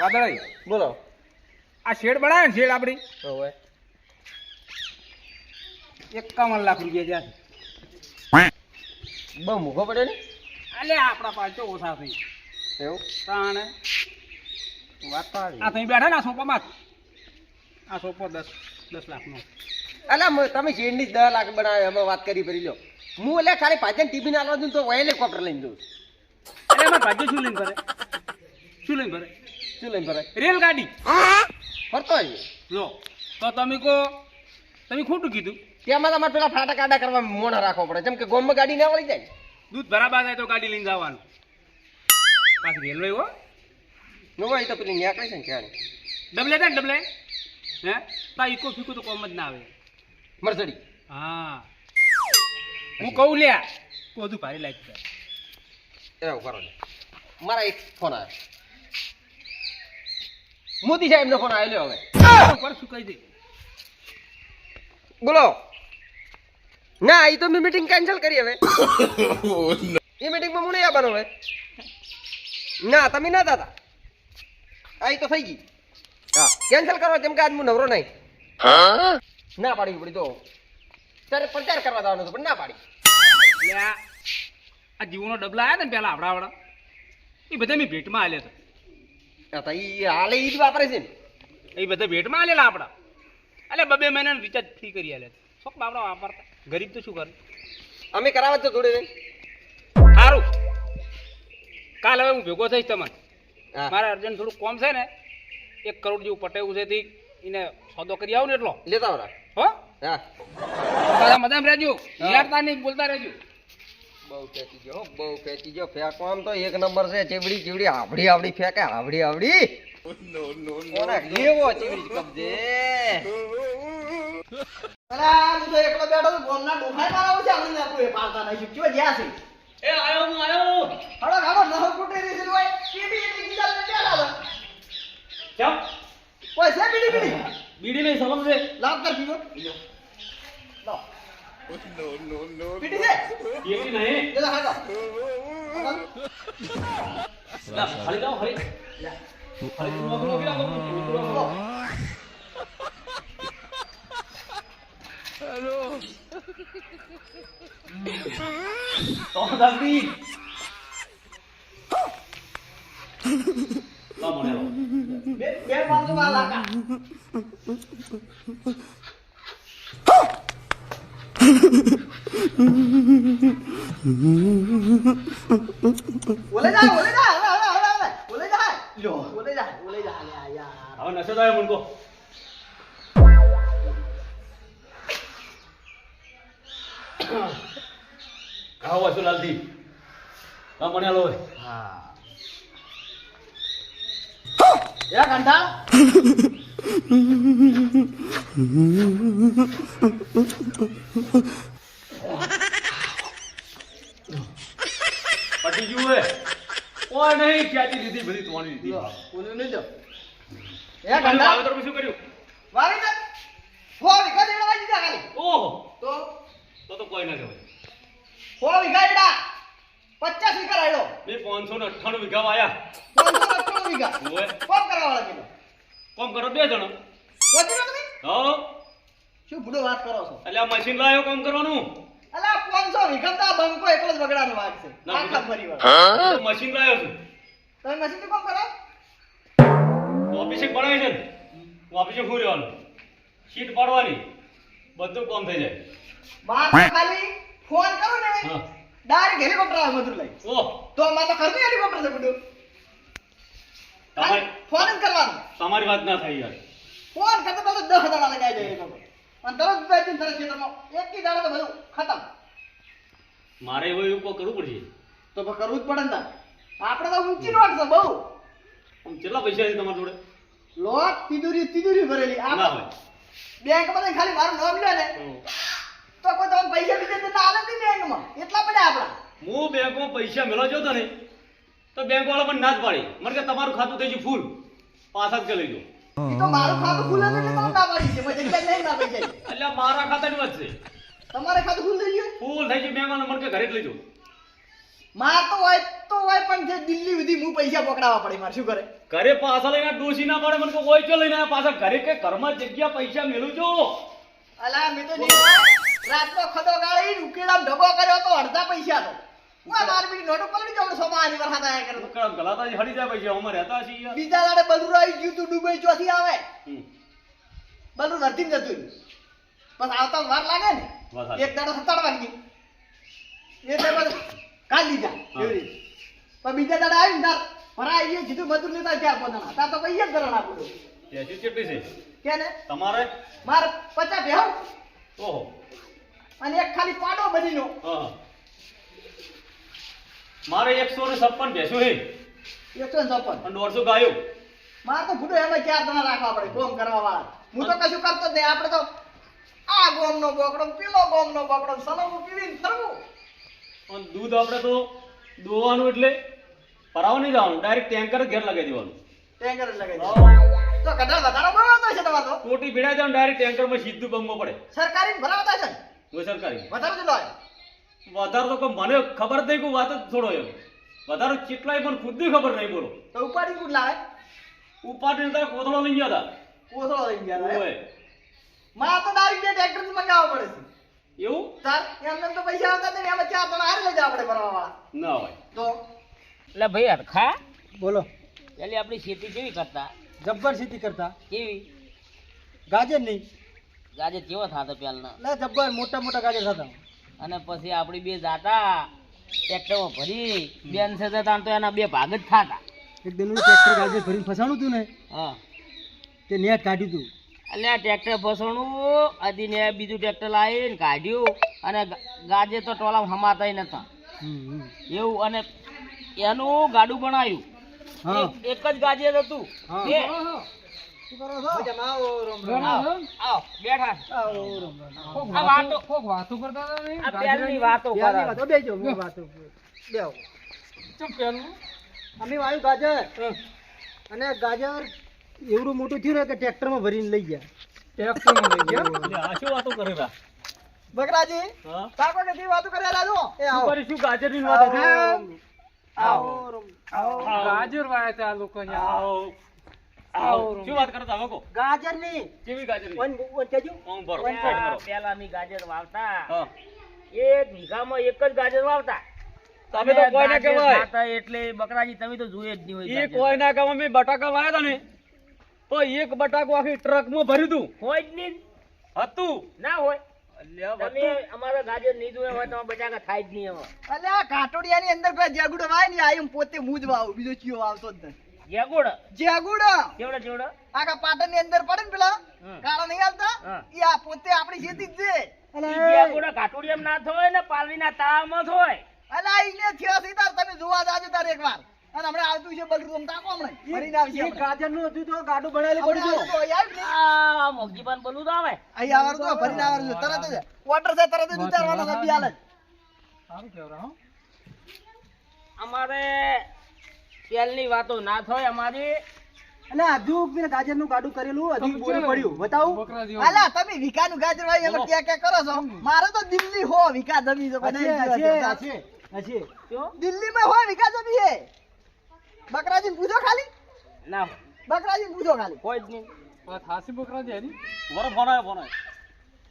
વાદળાઈ. બોલો. આ શેડ બનાવે ને શેડ આપણી? એકાવન લાખ રૂપિયા જ્યાં બહુ મૂકો પડે ને? અલે આપણા પાસે તો ઓછા થઈ. એવું? તાણે. વાત આ તમે બેઠા ને આ સોપામાં આ સોપો દસ દસ લાખનો. અલા તમે શેડની જ દસ લાખ બનાવે અમે વાત કરી ફરી લો હું એટલે ખાલી ભાજન ટીપી ના દઉં તો હેલિકોપ્ટર લઈને જઉં અરે એમાં ભાજ્ય શું લઈને ભરે શું લઈને ભરે શું લઈને ભરાય રેલગાડી. ફરતો હોય લો તો તમે કહો તમે ખોટું કીધું. તેમાં તમારે પેલા ફાટા કાડા કરવા મોણ રાખવો પડે. જેમ કે ગોમમાં ગાડી ના વળી જાય. દૂધ ભરાબા જાય તો ગાડી લઈને જવાનું. પાછી રેલવે હો નો હોય તો પેલી ન્યા કઈ છે ને ક્યારે? ડબલે થાય ને ડબલે? હે? તા ઈકો ફીકો તો કોમ જ ના આવે. મરસડી. હા. હું કહું લ્યા તો બધું ભારે લાગી જાય. એવું કરો મારા એક ફોન આવ્યો. મોદી સાહેબનો ફોન આવ્યો હવે. ઉપર શું કહી દે બોલો. ના એ તો મેં મીટિંગ કેન્સલ કરી હવે. એ મીટિંગમાં હું નહીં આવવાનો હવે. ના તમે ના દાદા આ તો થઈ ગઈ. હા કેન્સલ કરો જેમ કે આજ હું નવરો નહીં. ના પાડી પડી તો ત્યારે પ્રચાર કરવા જવાનો હતો પણ ના પાડી. આ આ જીવોનો ડબલા આવ્યા ને પેલા આપણા આપણા એ બધા મેં ભેટમાં આવ્યા આ તો ઈ હાલે ઈ જ વાપરે છે ને. એ બધા ભેટમાં આલેલા આપણા. એટલે બબે મહિનાનું રિચાર્જ ફ્રી કરી હતા શોખ બાપડા વાપરતા. ગરીબ તો શું કરે? અમે કરાવે તો થોડી. સારું કાલ હવે હું ભેગો થઈશ તમને. મારા અર્જન્ટ થોડું કોમ છે ને એક કરોડ જેવું પટેવું છે તે. એને સોદો કરી આવું ને એટલો. લેતા આવરા. હો? હા. મજામાં રહેજો. નહીં બોલતા રહેજો. બહુ ફેંકી ગયો બહુ ફેંકી ગયો. ફેંકો આમ તો એક નંબર છે ચીવડી ચીવડી આવડી આવડી ફેંકે આવડી આવડી. કેવો ચીવડી કબજે? હું તો એકલો બેઠો છું, ગોમના ડોફાઈ મારાવું છે, હમણાં આપણું એ પાડતા નહીં. ચૂપચાપ જ્યાં છે. એ આયો હું આયો હળો, હાલો, નહો કૂટી રહી છે, ચમ. પીડી? બીડી નહીં સમજ છે. લાવ કર પીવો. લાવ. પીડી છે? એવી નહીં લે, લે, હાલો. હાલો. ખાલી જાઓ ખાલી ખાલી નોકરો કે નોકરો તો દાદી તો મને લો બે બે પાંચસો માં લાકા. ઓલે જા, ઓલે જા, હવે, હવે, હવે, હવે. ઓલે જા. ઓલે જા, ઓલે જા, યાર, યાર. હવે નશો થાય મુનકો આવો શું લાલજી તો મને લો હા. એ કંઠા પટી ગયું હે નહીં લીધી બધી લીધી એ શું કર્યું વાવી દે. હો વીઘા જેટલા દીધા ખાલી. ઓહો તો તો તો કોઈ ના કહેવાય હો જેટલા. પચાસ વીઘા રાયડો. મેં પાંચસો ને અઠ્ઠાણું વીઘા વાયા પાંચસો અઠ્ઠાણું વીઘા. ઓવે કોમ કરવાવાળા કીધું. કોમ કરો બે જણો. ગયો તમે? હો. શું બુડો વાત કરો છો? એટલે આ મશીન લાયો કામ કરવાનું? અલા પાંચસો વીઘા તો આ બંકો એકલો જ બગડાનો વાત છે. ના, આખા પરિવાર. હા? મશીન લાયો છું. તમે મશીન કોમ કરો? ઓફિસે બનાવી છે ઓફિસે શું રહેવાનું? શીટ પાડવાની. બધું કામ થઈ જાય. બાર ખાલી ફોન કરો ને. ડાયરેક્ટ હેલિકોપ્ટર આવે મધુર લઈ. ઓ તો અમારે તો ખર્ચું હેલિકોપ્ટર છે બધું. તમારે ફોન જ કરવાનો. તમારી વાત ના થાય યાર. ફોન કરતો તો દસ દાડા લગાઈ જાય હેલિકોપ્ટર અને તરત બે દિન તરત ખેતરમાં એક કી દાડા તો બધું ખતમ. મારે એવું એવું કરવું પડશે? તો કરવું જ પડે ને આપણે તો ઊંચી નોટ છે બહુ. આમ કેટલા પૈસા છે તમારી જોડે? લોટ તિજોરી તિજોરી ભરેલી. ના આપણે હોય. બેંકમાં માં ખાલી મારું નામ લે ને. તો કોઈ તમને પૈસા બીજા દેતા આલે નહીં બેંકમાં. એટલા પડે આપણા. હું બેંકમાં પૈસા મેળવજો તો ને તો બેંક વાળા પણ ના જ પાડી. મને કે તમારું ખાતું થઈ ગયું ફૂલ. પાછા જ તો મારું ખાતું ખુલે એટલે તમને ના પાડી છે. મને જગ્યા નહીં ના પૈસા એટલે મારા ખાતાની વાત છે. તમારે ખાતું ખુલ થઈ ગયું? ફૂલ થઈ ગયું. વાળા મને કે ઘરે જ માર તો હોય તો હોય પણ જે દિલ્હી સુધી હું પૈસા પકડાવવા પડે મારે. શું કરે? ઘરે પાછા લઈને ડોસી ના પડે. મને કોઈ ચો લઈને પાછા ઘરે કે ઘરમાં જગ્યા પૈસા મેલું છો. અલા મેં તો રાતનો ખડો ગાળી ઉકેલામ ઢગો કર્યો તો અડધા પૈસા તો બી. બીજા દાડે બલૂર આવી ગયું તું ડુબઈ ચોથી આવે. બલૂર નથી જતું. બસ આવતા વાર લાગે ને એક દાડો સત્તાડ વાગી એટલે બસ કાઢ લીધા. પણ બીજા દાડે આવી ને તાર ભરાઈ ગયું કીધું મજૂર લેતા ચાર પોતાના. તાર તો પૈસા જ ધરણ આપું. છે? તમારે? મારે પચાસ ભેહો. ઓહો. અને એક ખાલી પાડો બધીનો હા. મારે એકસો ને છપ્પન ભેંસું છે એકસો ને છપ્પન. અને દોઢસો ગાયો. મારે તો ફૂટો એમાં ચાર જણા રાખવા પડે ગોમ કરવા વાળા હું તો કશું કરતો જ નહીં. આપણે તો આ ગોમ નો બોકડો પીલો ગોમ નો બોકડો સલામું પીવીને ફરવું. અને દૂધ આપણે તો દોવાનું એટલે પરાવ નહીં જવાનું ડાયરેક્ટ ટેન્કર જ ઘેર લગાવી દેવાનું. ટેન્કર જ લગાવી દે. તો કદાચ વધારો બનાવતો છે તમારે ટોટી ભીડાઈ જવાનું ડાયરેક્ટ ટેન્કરમાં સીધું બંગમાં પડે. સરકારી ભરાવતા છે ને? હું સરકારી વધારે જ લોય વધારે તો મને ખબર નહીં કોઈ વાત જ છોડો એમ. વધારે કેટલાય પણ ખુદ ખબર નહીં બોલો. તો ઉપાડી કુડ લાવે? ઉપાડીને તારે કોથળો લઈ ગયા હતા કોથળો લઈ ગયા હતા. મારે તો ડાયરેક્ટ બે ટ્રેક્ટરથી મંગાવવા પડે છે. એવું? તાર એમને તો પૈસા આવતા નહીં એમાં ચાર તમે હારે લઈ જાવ આપણે ભરવા વાળા ના હોય. તો? એટલે ભાઈ હરખા? બોલો. એટલે આપણી ખેતી કેવી કરતા? જબ્બર ખેતી કરતા. કેવી? ગાજર નહીં. ગાજર કેવો થતો પેલના ના જબ્બર મોટા મોટા ગાજર થતા અને પછી આપણી બે જાતા ટ્રેક્ટરમાં ભરી બેન છે તો તો એના બે ભાગ જ થાતા. એક દિન ટ્રેક્ટર ગાજર ભરીને ફસાણું હતું ને? હા. તે નેટ કાઢ્યું હતું. એટલે આ ટ્રેક્ટર ફસણું અદીને બીજું ટ્રેક્ટર લાવીને કાઢ્યું અને ગાજે તો ટોલામાં હમાતાય નતા. એવું અને એનું ગાડું બનાવ્યું એક જ ગાજે હતું. અને ગાજર એવડું મોટું થયું ને કે ટ્રેક્ટરમાં ભરીને લઈ ગયા. એટલે આ શું વાતો કરે બકરાજી હા? કાકો કે વાતો કરે એ શું ગાજરની વાત આવો, આવો. ગાજર વાયા હતા લોકો આવો. શું વાત કરતા હવે ગાજર નહીં કેવી ગાજરની? વન વન કેજો. ઓમ ભરો, પેલા સાઈડ ભરો. પેલા અમે ગાજર વાવતા. એક વીઘામાં એક જ ગાજર વાવતા. તમે તો કોઈ ના કહેવાય. એટલે બકરાજી તમે તો જોયે જ નહીં હોય એ કોઈ ના કામ અમે બટાકા વાયા હતા ને. તો એક બટાકો આખી ટ્રકમાં ભર્યું હતું હોય જ નહીં. હતું. ના હોય. અલ્યા અમારા ગાજર નહીં જોયા હોય તો બટાકા થાય જ નહીં એમાં. અલે આ કાટોડિયાની અંદર જગડો વાય ને આયું પોતે હું જ વાવું બીજો ચિયો આવતો જ નથી. જેગુડ જેગુડો કેવડે કેવડે આખા પાટણની અંદર પડે ને પેલા? કાળા નહીં આવતા હા. આ પોતે આપણી ખેતી જ છે. જેગુડ કાટોડિયામાં ના થાય ને પાલવીના તાળમાં થાય અલે આ ઈને થયો છે તાર તમે જોવા જાજો તાર એકવાર. અને હમણાં આવતું છે બલરૂમ તાકો હમણાં. ફરીને આવશે એ ગાજરનું હતું તો ગાડું બનાવેલું પડ્યું આવતું હોય, આવ્યું ને? આ બોલું તો આવે. અહીં આવવાનું તો ફરીને આવવાનું તરત જ. ઓર્ડર છે તરત જ ઉતારવાનો છે બી સારું કેવરા હો. અમારે તેલની વાતો ના થાય અમારી. અને હજુ પેલા ગાજરનું ગાડું કરેલું બોરે પડ્યું. બતાવું? અલા તમે વિકાનું ગાજર વાય એમાં ક્યાં ક્યાં કરો છો? મારે તો દિલ્હી હો વિકા જમી છે હશે. દિલ્હીમાં હો વિકા જમી હે બકરાજી પૂછો ખાલી? ના. બકરાજી પૂછો ખાલી. કોઈ જ નહીં. બરો ફોન આવ્યો ફોન આવ્યો.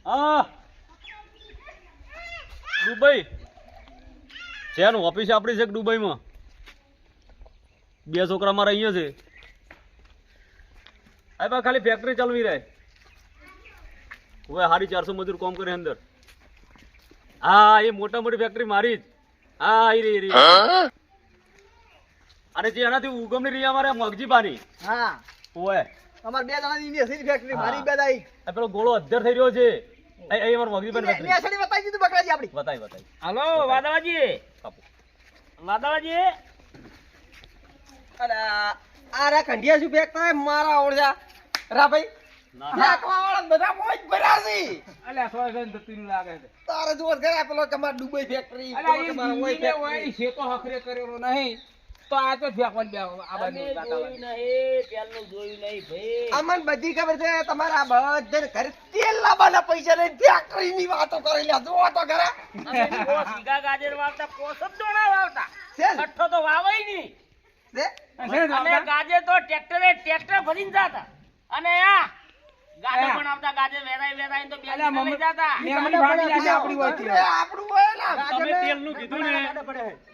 હા. દુબઈ. છે ઓફિસ આપણી છે કે દુબઈમાં? બે છોકરા મારા અહીંયા છે. આ બા ખાલી ફેક્ટરી ચાલવી રહે. હવે સાડી ચારસો મજૂર કોમ કરે અંદર. હા એ મોટા મોટી ફેક્ટરી મારી જ. હા આવી રહી રહી અને જે એનાથી ઉગમની રહી અમારે મગજીબાની. હા. ઓય અમાર બે જણાની ઇન્ડિયા ફેક્ટરી મારી બે દાઈ આ પેલો ગોળો અધર થઈ રહ્યો છે. એ એ અમારો મગજીબાની ફેક્ટરી મેસડી બતાવી દીધું બકરાજી આપડી બતાવી બતાવી. હાલો વાદળાજી. કાપો. વાદળાજી અરે આ આ રા કંઢિયા શું ફેંકતા હોય? મારા ઓળજા રા ભાઈ નહીં. નહીં નહીં અમને બધી ખબર છે તમારા બધા ઘરે તેલ લાવવાના પૈસા લઈને ફેક્ટરી ની વાતો કરી લે જો તો વીઘા ગાજર વાવતા પોસ જ. વાવતા. તો વાવાય નહીં? અને ગાજે તો ટ્રેક્ટરે ટ્રેક્ટર ભરીને જાતા. અને આ ગાડો બનાવતા ગાજે વેરાય વેરાય તો બે દિવસે લઈ જાતા. એ આપણું હોય ને. તમે તેલનું કીધું ને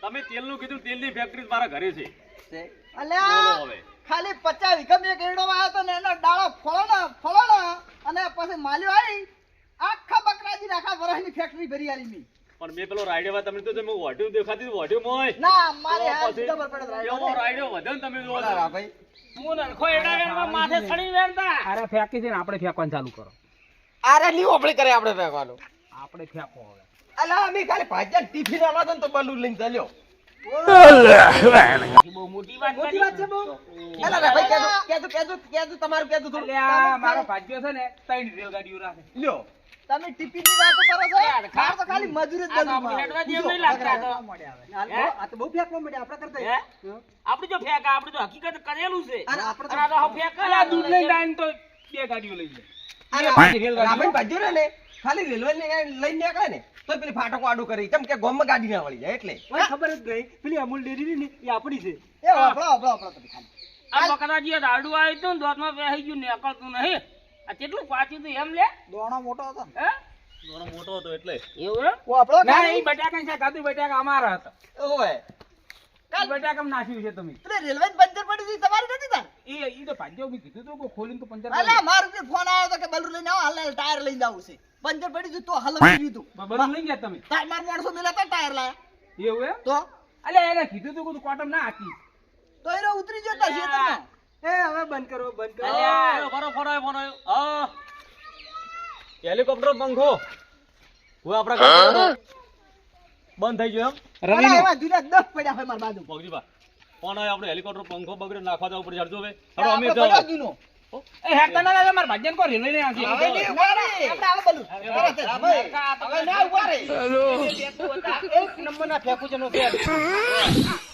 તમે તેલનું કીધું તેલની ફેક્ટરી મારા ઘરે છે. છે. અલ્યા હવે. ખાલી પચાસ વીઘા મેં ગેડો વાયો તો ને એનો ડાળો ફળો ફળો અને પછી માલ્યો આવી આખા બકરાજી આખા વરસની ફેક્ટરી ભરી આલી મી. પણ મેં પેલો રાઈડો તમને તો તમે વાઢ્યું દેખાતી વાઢ્યું મોય. ના મારે પછી ખબર પડે રાઈડો એવો રાઈડો વધે ને તમે જોવો ના ભાઈ. હું નરખો એડા વેણમાં માથે સડી વેણતા અરે ફેંકી દે ને આપણે ફેંકવાનું ચાલુ કરો. અરે લીઓ આપણે કરે આપણે ફેંકવાનું. આપણે ફેંકો હવે. અલા અમે ખાલી ભાજ્યા ટિફિન ના તો બલૂન લઈને ચાલ્યો. બહુ મોટી વાત મોટી વાત છે બહુ? અલા ના ભાઈ કેજો કેજો કેજો કેજો તમારું કેજો થોડું. મારો ભાગ્યો છે ને ત્રણ રેલગાડીઓ રાખે. લ્યો. તમે ટિફિનની વાતો કરો છો? યાર, તો ખાલી મજૂરી જ આપણે હેડવા જેવું નહીં લાગતા તો. આ તો બહુ ફેંકવા મળે આપણે કરતા આપણે જો ફેંકા આપણે તો હકીકત કરેલું છે. અને આપણે તો હવે દૂધ લઈ જાય તો બે ગાડીઓ લઈ જાય રામન ભાજ્યો ને ને ખાલી રેલવે ને લઈને નીકળે ને તો પેલી ફાટકો આડું કરી. કેમ કે ગોમ ગાડી ના વળી જાય એટલે. ખબર જ નહીં. પેલી અમૂલ ડેરી ની એ આપણી છે. એ વાપરો વાપરો તમે ખાલી. આ બકરાજી દાડુ આવ્યું હતું દોતમાં બેસી ગયું નીકળતું નહીં. આ કેટલું પાછું તું એમ લે? દોણો મોટો હતો હે? દોણો મોટો હતો એટલે. એવું ઓ આપણો ના એ બટાકા છે કાદુ બટાકા અમારા હતા. ઓય કાલ બટાકામ નાખ્યું છે તમે. પેલી રેલવે પંચર પડી છે તમારી નથી તાર? એ એ તો ભાગ્યો બી કીધું તો ખોલીને તો પંચર અલા મારું જે ફોન આવ્યો તો કે બલુ લઈને આવો હાલ ટાયર લઈને આવું છે. પંચર પડી ગયું તો હલવી દીધું બરોબર લઈ ગયા તમે? તાર માર માણસો મેલા તા ટાયર લાયા. એવું એમ? તો? અલે એને કીધું તું કે કોટમ ના હાકી તો એનો ઉતરી જતા છે તમે. એ હવે બંધ કરો બંધ કરો. ફરો ફરો ફરો હા હેલિકોપ્ટર પંખો હું આપણા બંધ થઈ ગયો એમ. જુના દસ પડ્યા હોય માર બાજુ. પગજીભા ફોન આવ્યો આપણે હેલિકોપ્ટર પંખો બગડે નાખવા જવું પડે હેડજો હવે. હેડો અમે. એ હેડતા ના લાગે મારા ભાગ્યન કો રેલવે ને આવશે હવે રે. આપણે આવો બલુ. હવે ના ઊભા રે. એક નંબરના ફેંકું છે નો ફેર.